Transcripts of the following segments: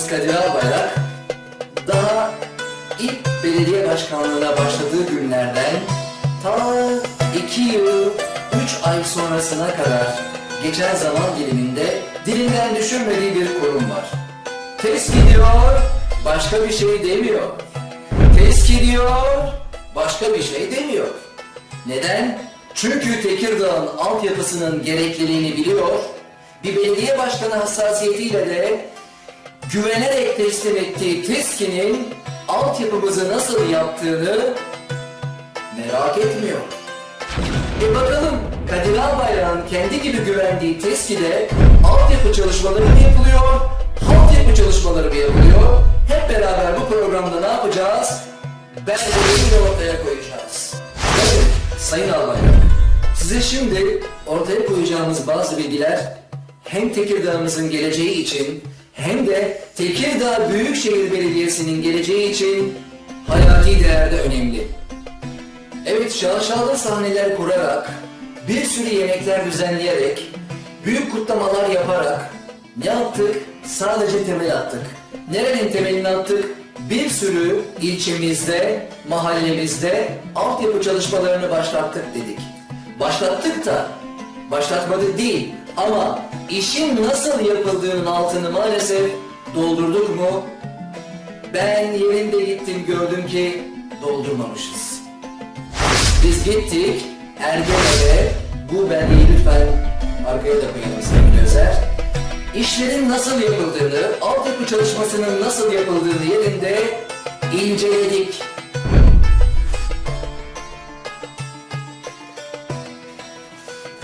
Başkanımız Kadir Albayrak, daha ilk belediye başkanlığına başladığı günlerden ta iki yıl, üç ay sonrasına kadar geçen zaman diliminde dilinden düşürmediği bir kurum var. Test gidiyor, başka bir şey demiyor. Test gidiyor, başka bir şey demiyor. Neden? Çünkü Tekirdağ'ın altyapısının gerekliliğini biliyor, bir belediye başkanı hassasiyetiyle de güvenerek teslim ettiği TESKİ'nin altyapımızı nasıl yaptığını merak etmiyor. E bakalım Kadir Albayrak'ın kendi gibi güvendiği TESKİ'de altyapı çalışmaları mı yapılıyor, altyapı çalışmaları mı yapılıyor? Hep beraber bu programda ne yapacağız? Belgeleri ortaya koyacağız. Bakın Sayın Albayrak, size şimdi ortaya koyacağımız bazı bilgiler hem Tekirdağ'ımızın geleceği için hem de Tekirdağ Büyükşehir Belediyesi'nin geleceği için hayati değerde önemli. Evet şaşalı sahneler kurarak, bir sürü yemekler düzenleyerek, büyük kutlamalar yaparak ne yaptık? Sadece temel attık. Nerenin temelini attık? Bir sürü ilçemizde, mahallemizde altyapı çalışmalarını başlattık dedik. Başlattık da, başlatmadık değil ama işin nasıl yapıldığının altını maalesef doldurduk mu? Ben yerinde gittim gördüm ki doldurmamışız. Biz gittik Ergene'de bu belgeyi lütfen arkaya da koyalım sevgili Özer. İşlerin nasıl yapıldığını, altyapı çalışmasının nasıl yapıldığını yerinde inceledik.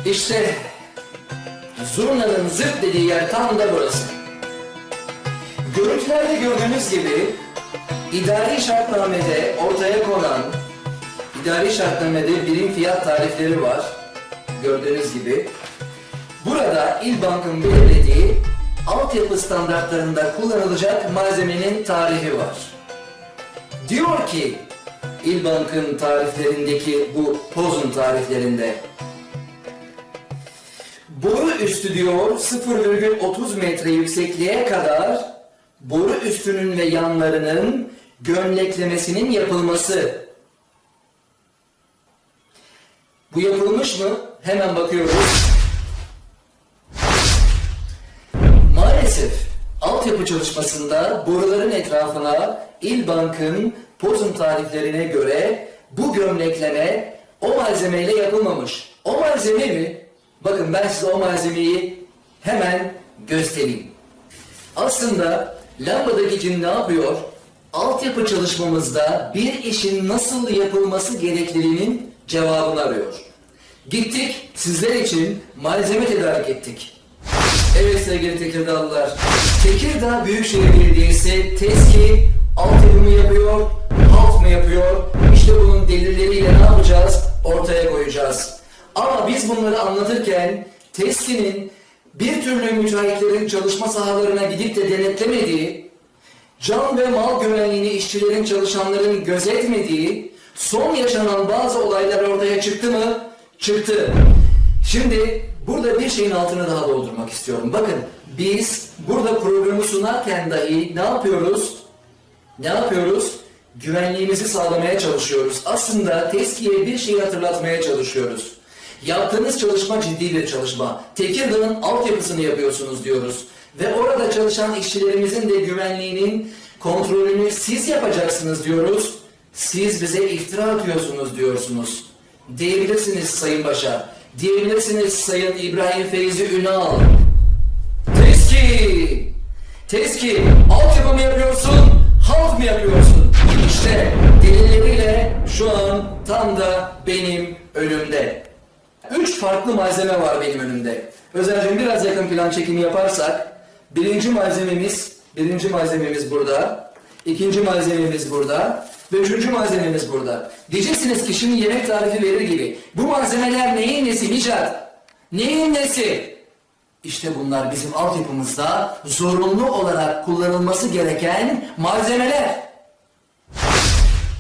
İşte zurnanın zırt dediği yer tam da burası. Görüntülerde gördüğünüz gibi idari şartnamede ortaya konan idari şartnamede birim fiyat tarifleri var. Gördüğünüz gibi. Burada İl Bank'ın belirlediği altyapı standartlarında kullanılacak malzemenin tarifi var. Diyor ki İl Bank'ın tariflerindeki bu pozun tariflerinde Boru üstü diyor 0,30 metre yüksekliğe kadar boru üstünün ve yanlarının gömleklemesinin yapılması. Bu yapılmış mı? Hemen bakıyoruz. Maalesef altyapı çalışmasında boruların etrafına İl Bank'ın pozum tariflerine göre bu gömlekleme o malzemeyle yapılmamış. O malzeme mi? Bakın ben size o malzemeyi hemen göstereyim. Aslında lambadaki cin ne yapıyor? Altyapı çalışmamızda bir işin nasıl yapılması gerekliliğinin cevabını arıyor. Gittik sizler için malzeme tedarik ettik. Evet sevgili Tekirdağlılar, Tekirdağ Büyükşehir Belediyesi TESKİ altyapı mı yapıyor, halt mı yapıyor? İşte bunun delilleriyle ne yapacağız? Ortaya koyacağız. Ama biz bunları anlatırken TESKİ'nin bir türlü müteahhitlerin çalışma sahalarına gidip de denetlemediği, can ve mal güvenliğini işçilerin, çalışanların gözetmediği, son yaşanan bazı olaylar ortaya çıktı mı? Çıktı. Şimdi burada bir şeyin altını daha doldurmak istiyorum. Bakın biz burada programı sunarken dahi ne yapıyoruz? Ne yapıyoruz? Güvenliğimizi sağlamaya çalışıyoruz. Aslında TESKİ'ye bir şey hatırlatmaya çalışıyoruz. Yaptığınız çalışma ciddi bir çalışma. Tekirdağ'ın altyapısını yapıyorsunuz diyoruz. Ve orada çalışan işçilerimizin de güvenliğinin kontrolünü siz yapacaksınız diyoruz. Siz bize iftira atıyorsunuz diyorsunuz. Diyebilirsiniz Sayın Başa. Diyebilirsiniz Sayın İbrahim Feyzi Ünal. Teski! Teski! Altyapı mı yapıyorsun? Halk mı yapıyorsun? İşte delilleriyle şu an tam da benim önümde. Üç farklı malzeme var benim önümde. Özellikle biraz yakın plan çekimi yaparsak birinci malzememiz birinci malzememiz burada. ikinci malzememiz burada. Ve üçüncü malzememiz burada. Diyeceksiniz ki şimdi yemek tarifi verir gibi. Bu malzemeler neyin nesi Nicat? Neyin nesi? İşte bunlar bizim altyapımızda zorunlu olarak kullanılması gereken malzemeler.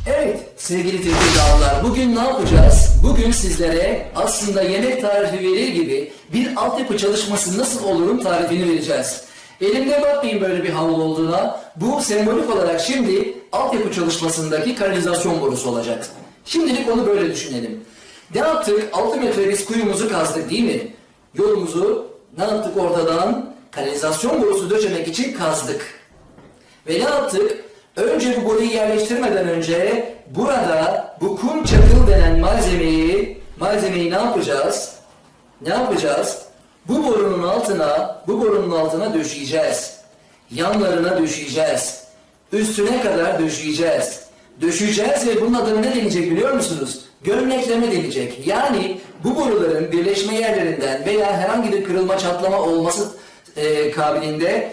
Evet sevgili Tekirdağlılar bugün ne yapacağız? Bugün sizlere aslında yemek tarifi verir gibi bir altyapı çalışması nasıl olurun tarifini vereceğiz. Elimde bakmayın böyle bir havlu olduğuna. Bu sembolik olarak şimdi altyapı çalışmasındaki kanalizasyon borusu olacak. Şimdilik onu böyle düşünelim. Ne yaptık? 6 metre biz kuyumuzu kazdık değil mi? Yolumuzu ne yaptık ortadan? Kanalizasyon borusu döşemek için kazdık. Ve ne yaptık? Önce bu boruyu yerleştirmeden önce burada bu kum çakıl denen malzemeyi malzemeyi ne yapacağız? Ne yapacağız? Bu borunun altına, bu borunun altına döşeyeceğiz. Yanlarına döşeyeceğiz. Üstüne kadar döşeyeceğiz. Döşeyeceğiz ve bunun adına ne denecek biliyor musunuz? Gömlekleme denecek. Yani bu boruların birleşme yerlerinden veya herhangi bir kırılma çatlama olması e, kabiliğinde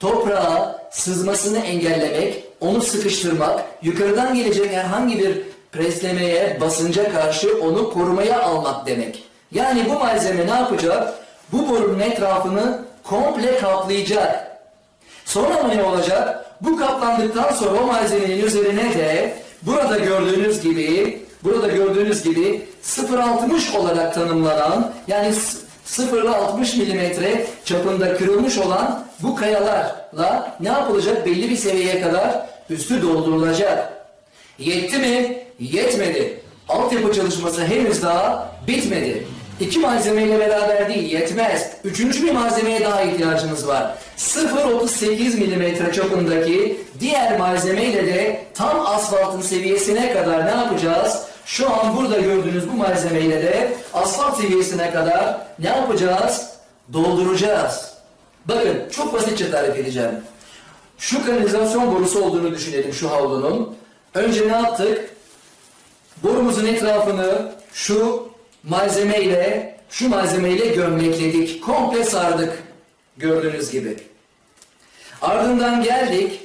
toprağa sızmasını engellemek, onu sıkıştırmak, yukarıdan gelecek herhangi bir preslemeye, basınca karşı onu korumaya almak demek. Yani bu malzeme ne yapacak? Bu borunun etrafını komple kaplayacak. Sonra ne olacak? Bu kaplandıktan sonra o malzemenin üzerine de burada gördüğünüz gibi burada gördüğünüz gibi 0.60 olarak tanımlanan yani 0 ile 60 milimetre çapında kırılmış olan bu kayalarla ne yapılacak? Belli bir seviyeye kadar üstü doldurulacak. Yetti mi? Yetmedi. Altyapı çalışması henüz daha bitmedi. İki malzemeyle beraber değil, yetmez. Üçüncü bir malzemeye daha ihtiyacımız var. 0.38 milimetre çapındaki diğer malzemeyle de tam asfaltın seviyesine kadar ne yapacağız? Şu an burada gördüğünüz bu malzemeyle de asfalt seviyesine kadar ne yapacağız? Dolduracağız. Bakın çok basitçe tarif edeceğim. Şu kanalizasyon borusu olduğunu düşünelim şu havlunun. Önce ne yaptık? Borumuzun etrafını şu malzemeyle, şu malzemeyle gömlekledik. Komple sardık. Gördüğünüz gibi. Ardından geldik.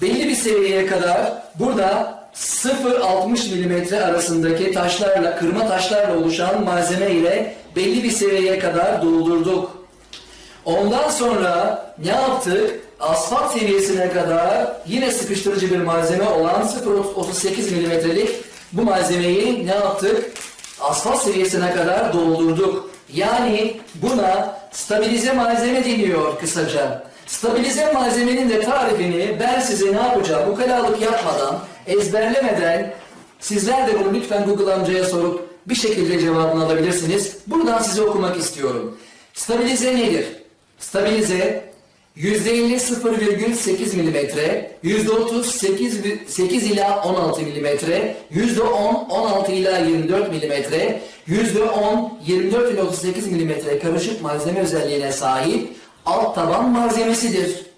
Belli bir seviyeye kadar burada 0-60 milimetre arasındaki taşlarla, kırma taşlarla oluşan malzeme ile belli bir seviyeye kadar doldurduk. Ondan sonra ne yaptık? Asfalt seviyesine kadar yine sıkıştırıcı bir malzeme olan 0.38 milimetrelik bu malzemeyi ne yaptık? Asfalt seviyesine kadar doldurduk. Yani buna stabilize malzeme deniyor kısaca. Stabilize malzemenin de tarifini ben size ne yapacağım? Ukalalık yapmadan, ezberlemeden sizler de bunu lütfen Google amcaya sorup bir şekilde cevabını alabilirsiniz. Buradan size okumak istiyorum. Stabilize nedir? Stabilize %50 0,8 milimetre, %30 8, 8 ila 16 milimetre, %10 16 ila 24 milimetre, %10 24 ila 38 milimetre karışık malzeme özelliğine sahip alt taban malzemesidir.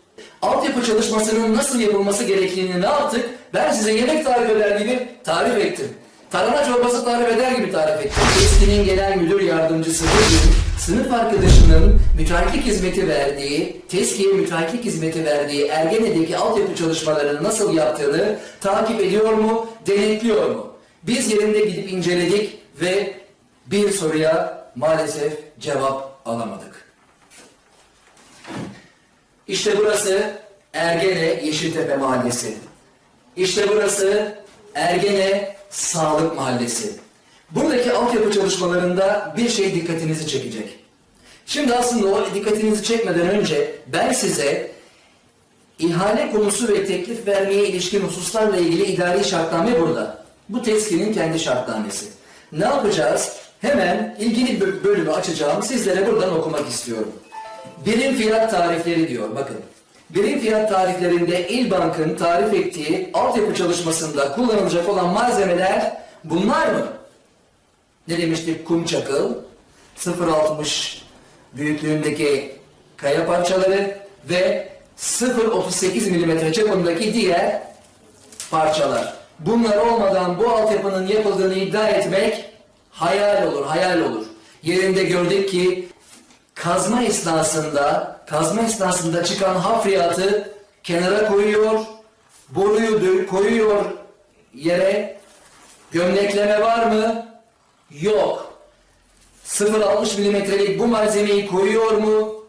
Altyapı çalışmasının nasıl yapılması gerektiğini ne yaptık? Ben size yemek tarif eder gibi tarif ettim. Tarhana çorbası tarif eder gibi tarif ettim. Eskinin genel müdür yardımcısı bugün sınıf arkadaşının müteahhitlik hizmeti verdiği, TESKİ'ye müteahhitlik hizmeti verdiği Ergene'deki altyapı çalışmalarını nasıl yaptığını takip ediyor mu, denetliyor mu? Biz yerinde gidip inceledik ve bir soruya maalesef cevap alamadık. İşte burası Ergene Yeşiltepe Mahallesi. İşte burası Ergene Sağlık Mahallesi. Buradaki altyapı çalışmalarında bir şey dikkatinizi çekecek. Şimdi aslında o dikkatinizi çekmeden önce ben size ihale konusu ve teklif vermeye ilişkin hususlarla ilgili idari şartname burada. Bu teskinin kendi şartnamesi. Ne yapacağız? Hemen ilgili bö- bölümü açacağım. Sizlere buradan okumak istiyorum. Birim fiyat tarifleri diyor. Bakın. Birim fiyat tariflerinde İlbank'ın tarif ettiği altyapı çalışmasında kullanılacak olan malzemeler bunlar mı? Ne demiştik? Kum çakıl, 0.60 büyüklüğündeki kaya parçaları ve 0.38 milimetre çapındaki diğer parçalar. Bunlar olmadan bu altyapının yapıldığını iddia etmek hayal olur, hayal olur. Yerinde gördük ki kazma esnasında, kazma esnasında çıkan hafriyatı kenara koyuyor, boruyu koyuyor yere. Gömlekleme var mı? Yok. 0.60 milimetrelik bu malzemeyi koyuyor mu?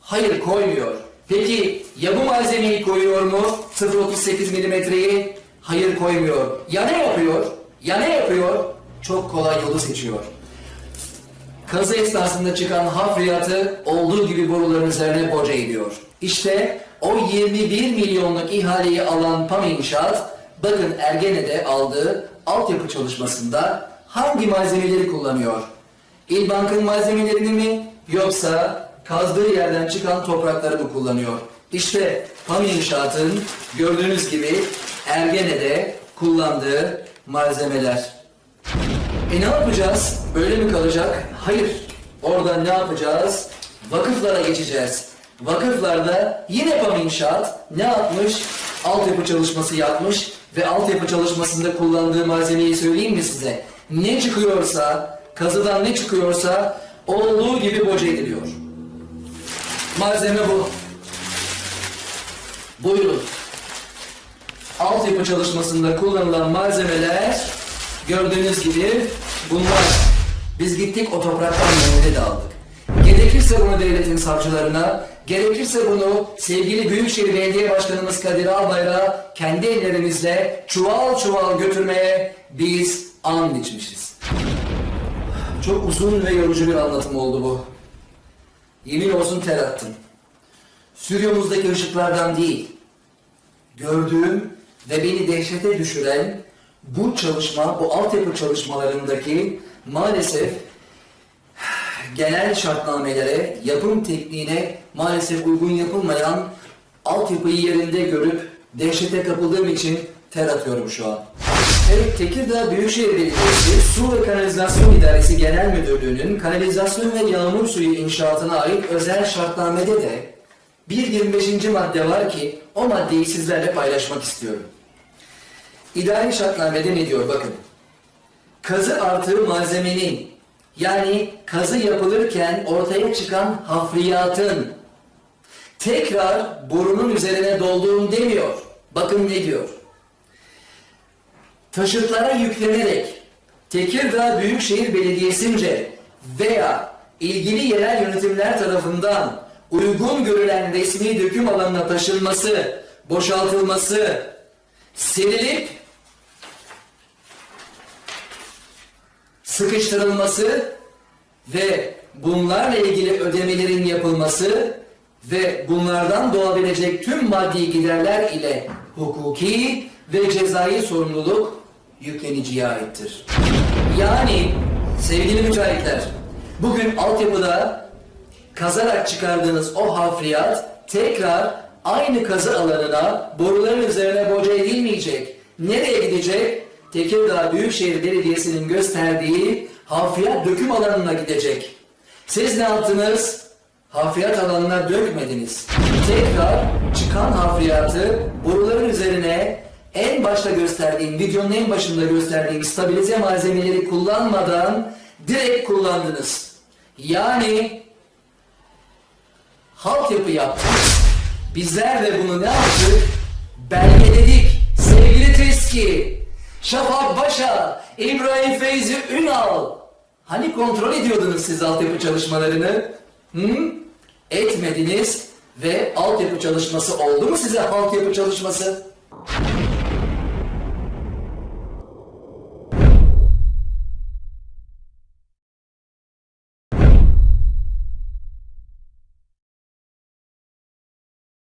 Hayır koymuyor. Peki ya bu malzemeyi koyuyor mu? 0.38 milimetreyi? Hayır koymuyor. Ya ne yapıyor? Ya ne yapıyor? Çok kolay yolu seçiyor. Kazı esnasında çıkan hafriyatı olduğu gibi boruların üzerine boca ediyor. İşte o 21 milyonluk ihaleyi alan PAM İnşaat, bakın Ergene'de aldığı altyapı çalışmasında hangi malzemeleri kullanıyor? İlbank'ın malzemelerini mi yoksa kazdığı yerden çıkan toprakları mı kullanıyor? İşte PAM İnşaat'ın gördüğünüz gibi Ergene'de kullandığı malzemeler. E ne yapacağız? Böyle mi kalacak? Hayır. Orada ne yapacağız? Vakıflara geçeceğiz. Vakıflarda yine PAM İnşaat ne yapmış? Altyapı çalışması yapmış ve altyapı çalışmasında kullandığı malzemeyi söyleyeyim mi size? Ne çıkıyorsa, kazıdan ne çıkıyorsa olduğu gibi boca ediliyor. Malzeme bu. Buyurun. Altyapı çalışmasında kullanılan malzemeler gördüğünüz gibi bunlar. Biz gittik o topraktan memnun de aldık. Gerekirse bunu devletin savcılarına, gerekirse bunu sevgili Büyükşehir Belediye Başkanımız Kadir Albayrak'a kendi ellerimizle çuval çuval götürmeye biz an içmişiz. Çok uzun ve yorucu bir anlatım oldu bu. Yemin olsun ter attım. Stüdyomuzdaki ışıklardan değil, gördüğüm ve beni dehşete düşüren bu çalışma, bu altyapı çalışmalarındaki maalesef genel şartnamelere, yapım tekniğine maalesef uygun yapılmayan altyapıyı yerinde görüp dehşete kapıldığım için ter atıyorum şu an. Evet, Tekirdağ Büyükşehir Belediyesi Su ve Kanalizasyon İdaresi Genel Müdürlüğü'nün kanalizasyon ve yağmur suyu inşaatına ait özel şartnamede de bir 25. madde var ki o maddeyi sizlerle paylaşmak istiyorum. İdari şartnamede ne diyor bakın. Kazı artığı malzemenin yani kazı yapılırken ortaya çıkan hafriyatın tekrar borunun üzerine dolduğun demiyor. Bakın ne diyor. Taşıtlara yüklenerek Tekirdağ Büyükşehir Belediyesi'nce veya ilgili yerel yönetimler tarafından uygun görülen resmi döküm alanına taşınması, boşaltılması, serilip sıkıştırılması ve bunlarla ilgili ödemelerin yapılması ve bunlardan doğabilecek tüm maddi giderler ile hukuki ve cezai sorumluluk yükleniciye aittir. Yani sevgili müteahhitler, bugün altyapıda kazarak çıkardığınız o hafriyat tekrar aynı kazı alanına boruların üzerine boca edilmeyecek. Nereye gidecek? Tekirdağ Büyükşehir Belediyesi'nin gösterdiği hafriyat döküm alanına gidecek. Siz ne yaptınız? Hafriyat alanına dökmediniz. Tekrar çıkan hafriyatı boruların üzerine en başta gösterdiğim, videonun en başında gösterdiğim stabilize malzemeleri kullanmadan direkt kullandınız. Yani halt yapı yaptık. Bizler de bunu ne yaptık? Belgeledik. Sevgili Teski, Şafak Başa, İbrahim Feyzi Ünal. Hani kontrol ediyordunuz siz altyapı çalışmalarını? Hı? Etmediniz ve altyapı çalışması oldu mu size altyapı çalışması?